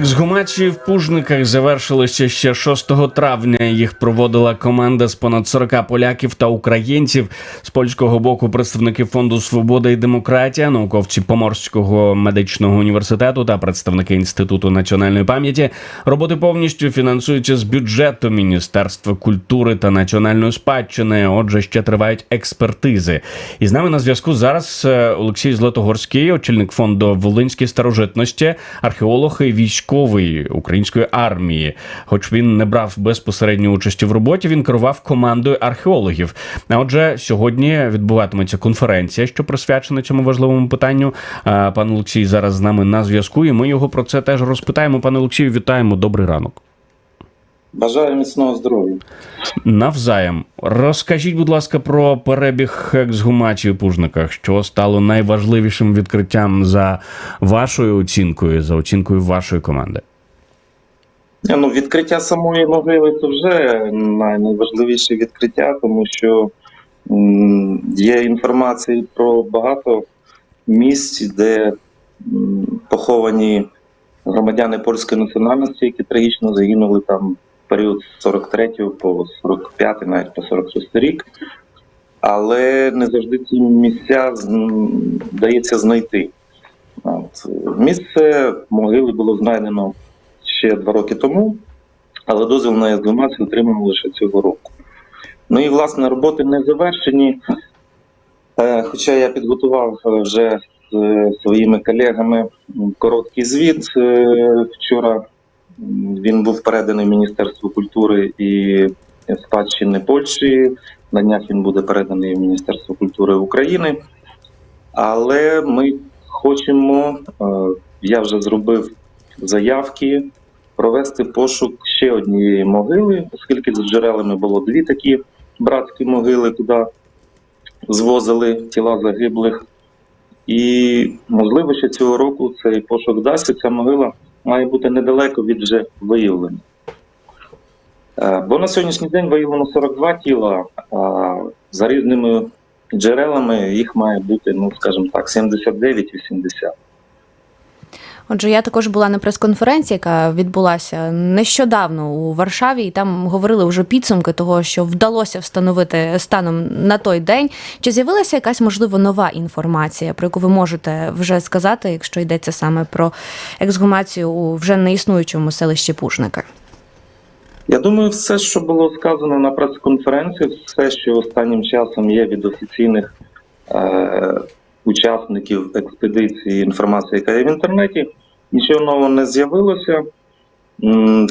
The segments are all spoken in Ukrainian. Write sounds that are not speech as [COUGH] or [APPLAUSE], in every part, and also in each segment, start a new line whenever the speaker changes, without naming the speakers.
Ексгумації в Пужниках завершилися ще 6 травня. Їх проводила команда з понад 40 поляків та українців з польського боку. Представники фонду Свобода і демократія, науковці Поморського медичного університету та представники інституту національної пам'яті. Роботи повністю фінансуються з бюджету Міністерства культури та національної спадщини. Отже, ще тривають експертизи. І з нами на зв'язку зараз е, Олексій Златогорський, очільник фонду Волинські старожитності, археолог і військовий української армії. Хоч він не брав безпосередньої участі в роботі, він керував командою археологів. А отже, сьогодні відбуватиметься конференція, що присвячена цьому важливому питанню. Пан Олексій зараз з нами на зв'язку, і ми його про це теж розпитаємо. Пане Олексію, вітаємо. Добрий ранок.
Бажаю міцного здоров'я.
Навзаєм. Розкажіть, будь ласка, про перебіг ексгумації у Пужниках, що стало найважливішим відкриттям за вашою оцінкою, за оцінкою вашої команди.
Ну, відкриття самої могили це вже найважливіше відкриття, тому що є інформація про багато місць, де поховані громадяни польської національності, які трагічно загинули там період з 43 по 45, навіть по 46 рік. Але не завжди ці місця вдається знайти. От. Місце могили було знайдено ще два роки тому, але дозвіл на ексгумацію отримано лише цього року. Ну і власне роботи не завершені. Е, Хоча я підготував е, вже з е, своїми колегами короткий звіт. Вчора він був переданий Міністерству культури і спадщини Польщі. На днях він буде переданий в Міністерство культури України. Але ми хочемо, е, я вже зробив заявки провести пошук ще однієї могили, оскільки за джерелами було дві такі братські могили, куди звозили тіла загиблих. І можливо, що цього року цей пошук вдасться. Ця могила має бути недалеко від вже виявлення. Е, Бо на сьогоднішній день виявлено 42 тіла, а за різними джерелами їх має бути, ну скажімо так, 79-80.
Отже, я також була на прес-конференції, яка відбулася нещодавно у Варшаві, і там говорили вже підсумки того, що вдалося встановити станом на той день. Чи з'явилася якась можливо нова інформація, про яку ви можете вже сказати, якщо йдеться саме про ексгумацію у вже неіснуючому селищі Пушника?
Я думаю, все, що було сказано на прес-конференції, все, що останнім часом є від офіційних е- учасників експедиції, інформація, яка є в інтернеті, нічого нового не з'явилося.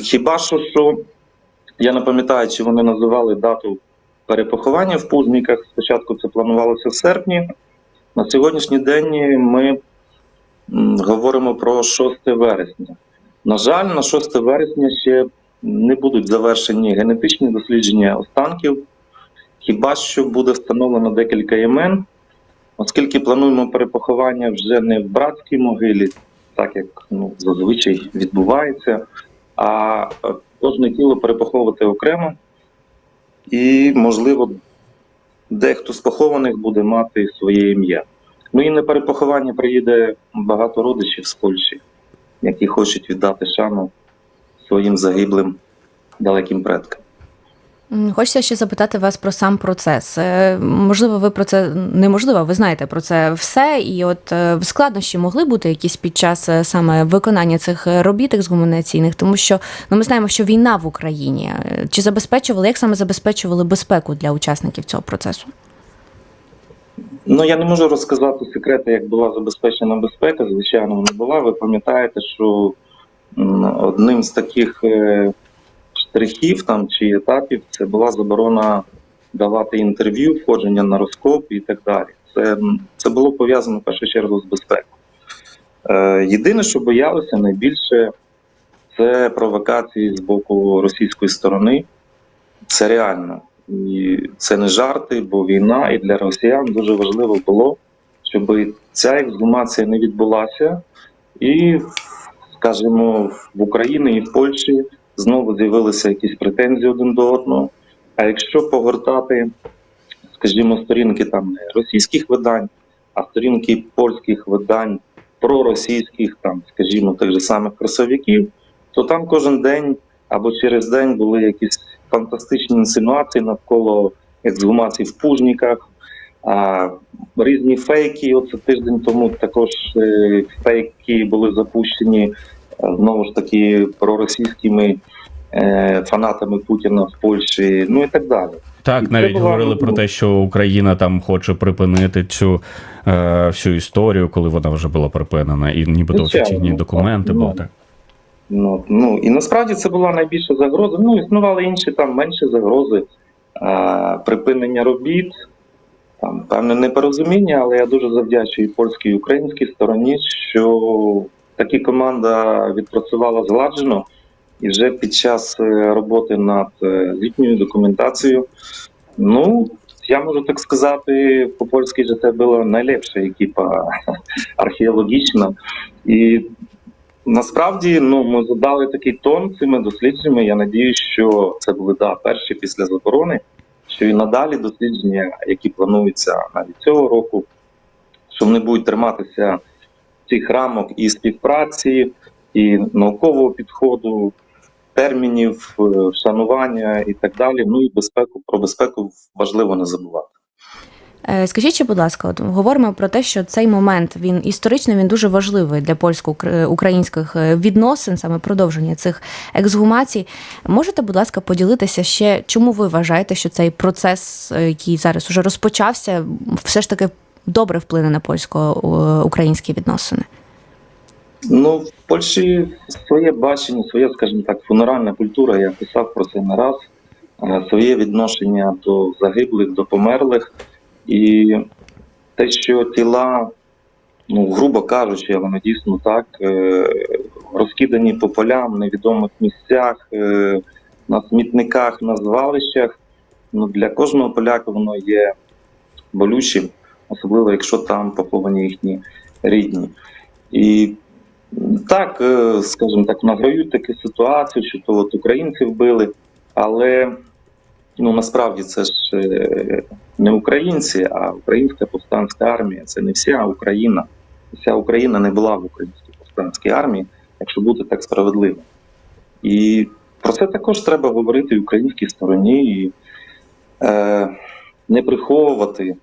Хіба що, що я не пам'ятаю, чи вони називали дату перепоховання в Пузниках. Спочатку це планувалося в серпні. На сьогоднішній день ми говоримо про 6 вересня. На жаль, на 6 вересня ще не будуть завершені генетичні дослідження останків. Хіба що буде встановлено декілька імен, оскільки плануємо перепоховання вже не в братській могилі, так як ну, зазвичай відбувається, а е, кожне тіло перепоховувати окремо. І, можливо, дехто з похованих буде мати своє ім'я. Ну і на перепоховання приїде багато родичів з Польщі, які хочуть віддати шану своїм загиблим далеким предкам.
Хочеться ще запитати вас про сам процес. Е, Можливо, ви про це неможливо, ви знаєте про це все. І от е, складнощі могли бути якісь під час е, саме виконання цих е, робіт ексгуманаційних, тому що ну ми знаємо, що війна в Україні. Чи забезпечували, як саме забезпечували безпеку для учасників цього процесу?
Ну я не можу розказати секрети, як була забезпечена безпека. Звичайно, вона була. Ви пам'ятаєте, що одним з таких штрихів там чи етапів це була заборона давати інтерв'ю, входження на розкоп і так далі. Це, це було пов'язано в першу чергу з безпекою. Е, єдине, що боялися найбільше, це провокації з боку російської сторони. Це реально. І це не жарти, бо війна, і для росіян дуже важливо було, щоб ця ексгумація не відбулася, і, скажімо, в Україні і в Польщі знову з'явилися якісь претензії один до одного. А якщо погортати, скажімо, сторінки там не російських видань, а сторінки польських видань проросійських, там, скажімо, тих же самих кросовиків, то там кожен день або через день були якісь фантастичні інсинуації навколо ексгумацій в пужниках, а, різні фейки. Оце тиждень тому також е, фейки були запущені знову ж таки проросійськими е, фанатами Путіна в Польщі, ну і так далі.
Так, навіть говорили
ну,
про те, що Україна там хоче припинити цю е, всю історію, коли вона вже була припинена, і нібито офіційні документи
Ну,
були так.
Ну, ну і насправді це була найбільша загроза. Ну, існували інші там менші загрози а, припинення робіт, там певне непорозуміння, але я дуже завдячую і польській і українській стороні, що таки команда відпрацювала зладжено, і вже під час е, роботи над е, звітньою документацією, ну. Я можу так сказати, по польській же це була найлепша екіпа [LAUGHS] археологічна. І Насправді, ну ми задали такий тон цими дослідженнями. Я надію, що це були да, перші після заборони, що і надалі дослідження, які плануються навіть цього року, що вони будуть триматися цих рамок і співпраці, і наукового підходу, термінів, е, шанування і так далі. Ну і безпеку про безпеку важливо не забувати.
Е, Скажіть, ще, будь ласка, от говоримо про те, що цей момент він історично він дуже важливий для польсько-українських е, відносин, саме продовження цих ексгумацій. Можете, будь ласка, поділитися ще, чому ви вважаєте, що цей процес, який зараз уже розпочався, все ж таки добре вплине на польсько-українські відносини?
Ну, в Польщі своє бачення, своє, скажімо так, фунеральна культура, я писав про це не раз, е, своє відношення до загиблих, до померлих. І те, що тіла, ну, грубо кажучи, але воно дійсно так, е, розкидані по полям, невідомих місцях, е, на смітниках, на звалищах, ну, для кожного поляка воно є болючим, особливо якщо там поховані їхні рідні. І так, е, скажімо так, награють такі ситуації, що то от українців вбили, але ну насправді це ж е, не українці, а українська повстанська армія. Це не вся Україна. Вся Україна не була в українській повстанській армії, якщо бути так справедливим. І про це також треба говорити і українській стороні і е, не приховувати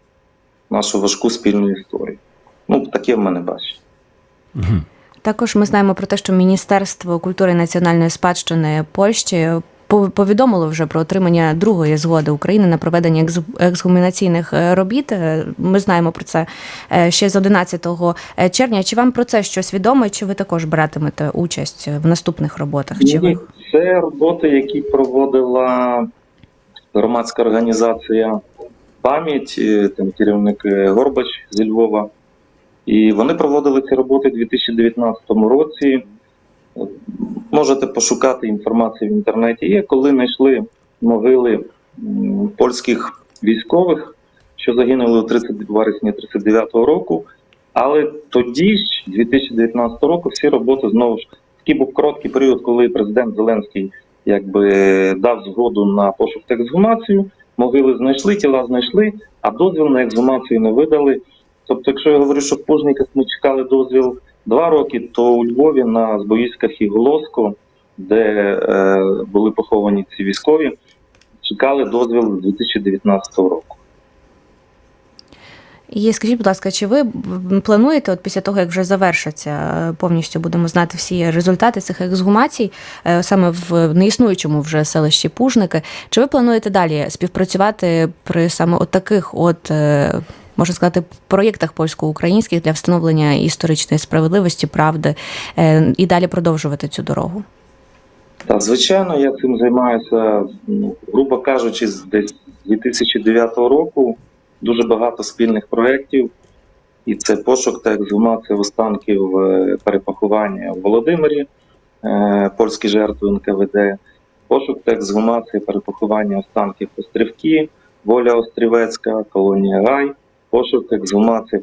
нашу важку спільну історію. Ну, таке в мене бачення.
Мгм.
Також ми знаємо про те, що Міністерство культури і національної спадщини Польщі пов- повідомило вже про отримання другої згоди України на проведення ексгумінаційних е, робіт. Е, Ми знаємо про це е, ще з 11 червня. Чи вам про це щось відомо? Чи ви також братимете участь в наступних роботах? Чи ви
це роботи, які проводила громадська організація пам'ять, е, там керівник е, Горбач зі Львова. І вони проводили ці роботи у 2019 році. Можете пошукати інформацію в інтернеті. Є, коли знайшли могили польських військових, що загинули у 30 вересні 39-го року. Але тоді ж, 2019 року, всі роботи знову ж такий був короткий період, коли президент Зеленський якби дав згоду на пошук та ексгумацію. Могили знайшли, тіла знайшли, а дозвіл на екзумацію не видали. Тобто, якщо я говорю, що в Пужниках ми чекали дозвіл два роки, то у Львові на Збоївськах і Голоско, де е, були поховані ці військові, чекали дозвіл з 2019 року.
І скажіть, будь ласка, чи ви плануєте, от після того, як вже завершаться, е, повністю будемо знати всі результати цих ексгумацій, е, саме в неіснуючому вже селищі Пужники, чи ви плануєте далі співпрацювати при саме от таких от. е, Можна сказати, проєктах польсько-українських для встановлення історичної справедливості, правди і далі продовжувати цю дорогу.
Та звичайно, я цим займаюся, ну, грубо кажучи, з 2009 року. Дуже багато спільних проєктів, і це пошук та ексгумація останків е, перепоховання в Володимирі, е, польські жертви НКВД, пошук та ексгумація перепоховання останків Острівки, Воля Острівецька, колонія Гай, пошук та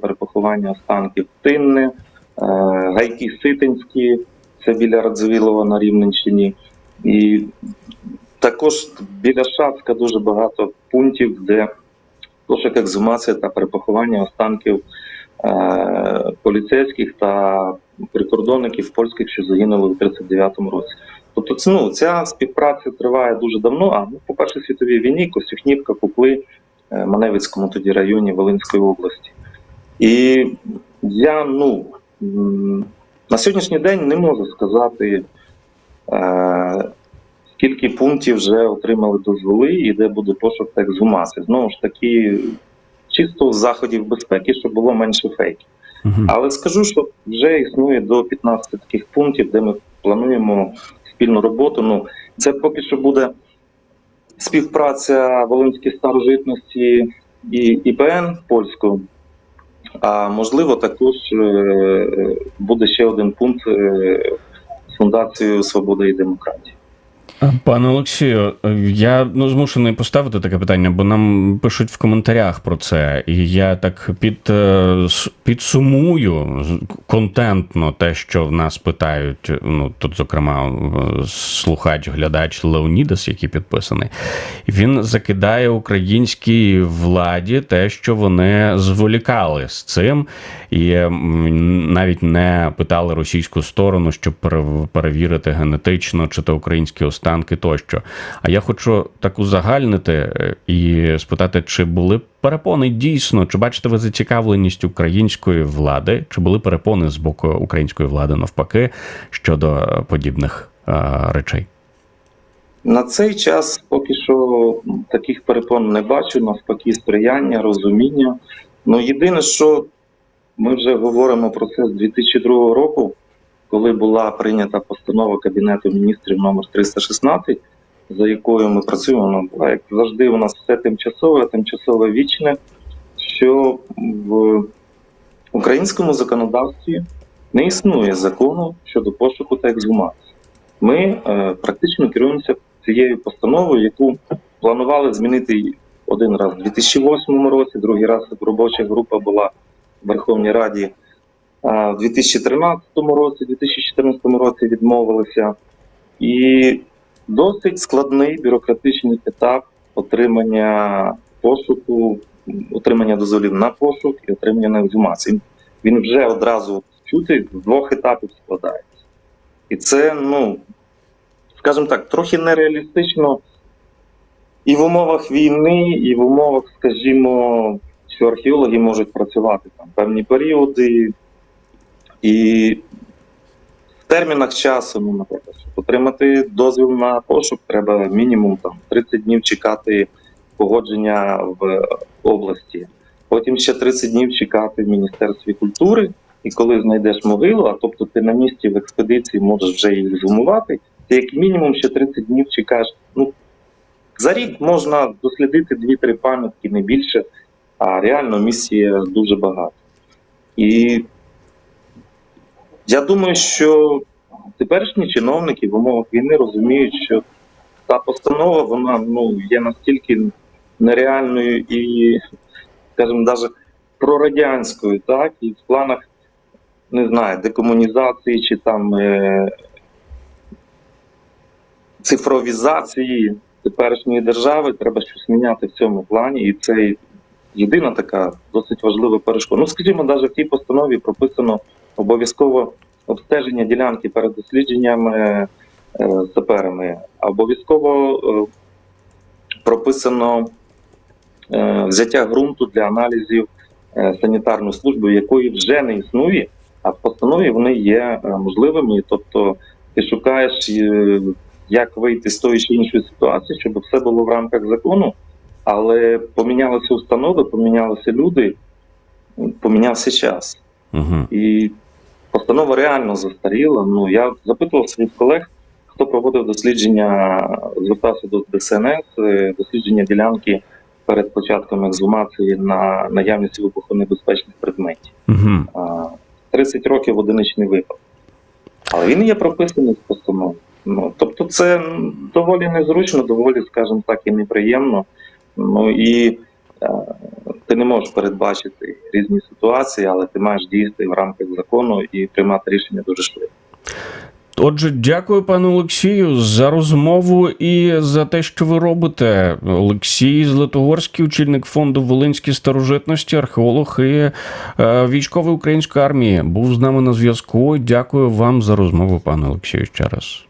перепоховання останків Тинне, е, Гайки Ситинські, це біля Радзивілова на Рівненщині. І також біля Шацька дуже багато пунктів, де пошук ексгумація та перепоховання останків е, поліцейських та прикордонників польських, що загинули у 39-му році. Тобто, це, ну, ця співпраця триває дуже давно. А ну, по першій світовій війні Костюхнівка купли е, Маневицькому тоді районі Волинської області. І я ну на сьогоднішній день не можу сказати, е, скільки пунктів вже отримали дозволи і де буде пошук та ексгумації. Знову ж таки, чисто з заходів безпеки, щоб було менше фейків.
Мгм.
Але скажу, що вже існує до 15 таких пунктів, де ми плануємо спільну роботу. Ну, це поки що буде співпраця Волинської старожитності і ІПН польською. А можливо, також е, буде ще один пункт е, з Фундацією Свобода і демократія.
Пане Олексію, я ну змушений поставити таке питання, бо нам пишуть в коментарях про це, і я так під, е, підсумую контентно те, що в нас питають. Ну тут, зокрема, е, слухач, глядач Леонідас, який підписаний, він закидає українській владі те, що вони зволікали з цим, і навіть не питали російську сторону, щоб пере- перевірити генетично, чи то українські останки тощо. А я хочу так узагальнити е, і спитати, чи були перепони дійсно, чи бачите ви зацікавленість української влади, чи були перепони з боку української влади навпаки щодо е, подібних е, речей?
На цей час поки що таких перепон не бачу, навпаки, сприяння, розуміння. Ну, єдине, що ми вже говоримо про це з 2002 року, коли була прийнята постанова Кабінету міністрів номер 316, за якою ми працюємо. Вона була, як завжди, у нас все тимчасове, тимчасове вічне, що в українському законодавстві не існує закону щодо пошуку та ексгумації. Ми е, практично керуємося цією постановою, яку планували змінити один раз у 2008 році, другий раз робоча група була в Верховній Раді в 2013 році, 2014 році відмовилися. І досить складний бюрократичний етап отримання пошуку, отримання дозволів на пошук і отримання на ексгумацію. Він вже одразу чути з двох етапів складається. І це, ну, скажімо так, трохи нереалістично і в умовах війни, і в умовах, скажімо, що археологи можуть працювати там певні періоди, і в термінах часу, ну, наприклад, щоб отримати дозвіл на пошук, треба мінімум там 30 днів чекати погодження в області. Потім ще 30 днів чекати в Міністерстві культури. І коли знайдеш могилу, а тобто ти на місці в експедиції можеш вже її зумувати, ти як мінімум ще 30 днів чекаєш. Ну, за рік можна дослідити 2-3 пам'ятки, не більше, а реально місія дуже багато. І я думаю, що теперішні чиновники в умовах війни розуміють, що та постанова вона ну, є настільки нереальною і, скажімо, навіть прорадянською, так, і в планах не знаю, декомунізації чи там е, цифровізації теперішньої держави треба щось міняти в цьому плані, і це єдина така досить важлива перешкода. Ну, скажімо, навіть в тій постанові прописано обов'язково обстеження ділянки перед дослідженнями е, саперами, обов'язково е, прописано е, взяття ґрунту для аналізів санітарної служби, якої вже не існує, а в постанові вони є можливими. Тобто ти шукаєш, як вийти з тої чи іншої ситуації, щоб все було в рамках закону, але помінялися установи, помінялися люди, помінявся час.
Угу.
І постанова реально застаріла. Ну я запитував своїх колег, хто проводив дослідження, звертався до ДСНС, е, дослідження ділянки перед початком ексгумації на наявність вибухонебезпечних предметів.
Угу.
30 років одиничний випадок. Але він є прописаний в постанові. Ну, тобто це доволі незручно, доволі, скажімо так, і неприємно. Ну і ти не можеш передбачити різні ситуації, але ти маєш діяти в рамках закону і приймати рішення дуже швидко.
Отже, дякую пану Олексію за розмову і за те, що ви робите. Олексій Златогорський, очільник фонду Волинські старожитності, археолог і е, військовий української армії, був з нами на зв'язку. Дякую вам за розмову, пане Олексію, ще раз.